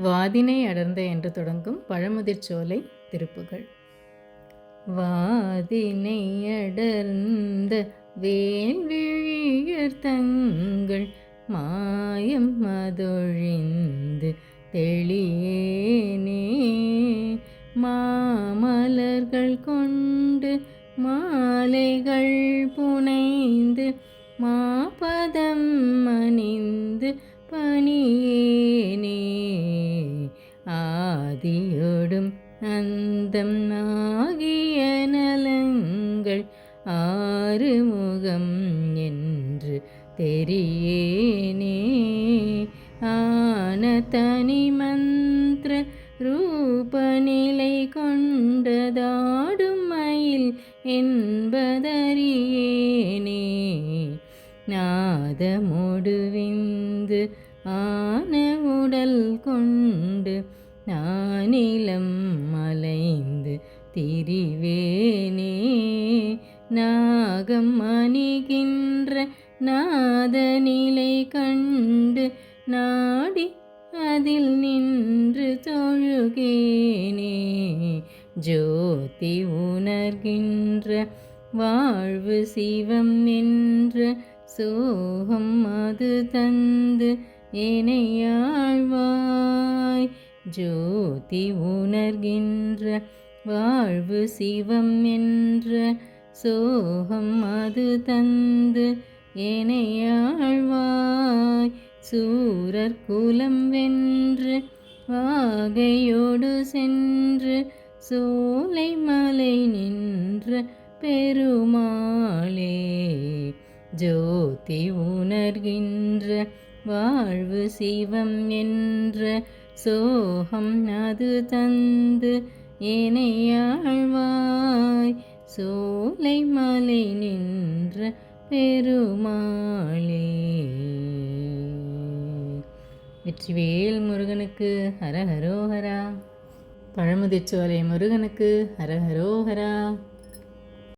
வாதினை அடர்ந்த என்று தொடங்கும் பழமுதிர்ச்சோலை திருப்புகள். வாதினை அடர்ந்த வேல்விழியர் தங்கள் மாயம் மதொழிந்து தெளியேனே. மாமலர்கள் கொண்டு மாலைகள் புனைந்து மாபதம் அந்தம் ஆகிய நலங்கள் ஆறுமுகம் என்று தெரியேனே. ஆன தனி மந்திர ரூபநிலை கொண்டதாடும் மயில் என்பதறியேனே. நாதமொடுவிந்து ஆன உடல் கொண்டு நானிலம் மலைந்து திரிவேனே. நாகம் அணிகின்ற நாதநிலை கண்டு நாடி அதில் நின்று தொழுகேனே. ஜோதி உணர்கின்ற வாழ்வு சிவம் என்ற சோகம் அது தந்து என்னை ஆழ்வாய் ஜோதி உணர்கின்ற வாழ்வு சிவம் என்ற சோகம் அது தந்து ஏனையாழ்வாய் சூரர் குலம் வென்று வாகையோடு சென்று சோலை மலை நின்ற பெருமாளே. ஜோதி உணர்கின்ற வாழ்வு சிவம் என்ற சோகம் அது தந்து ஏனையாழ்வாய். சோலை மலை நின்ற பெருமாளே. வெற்றிவேல் முருகனுக்கு ஹரஹரோஹரா. பழமுதிர்ச்சோலை முருகனுக்கு ஹரஹரோஹரா.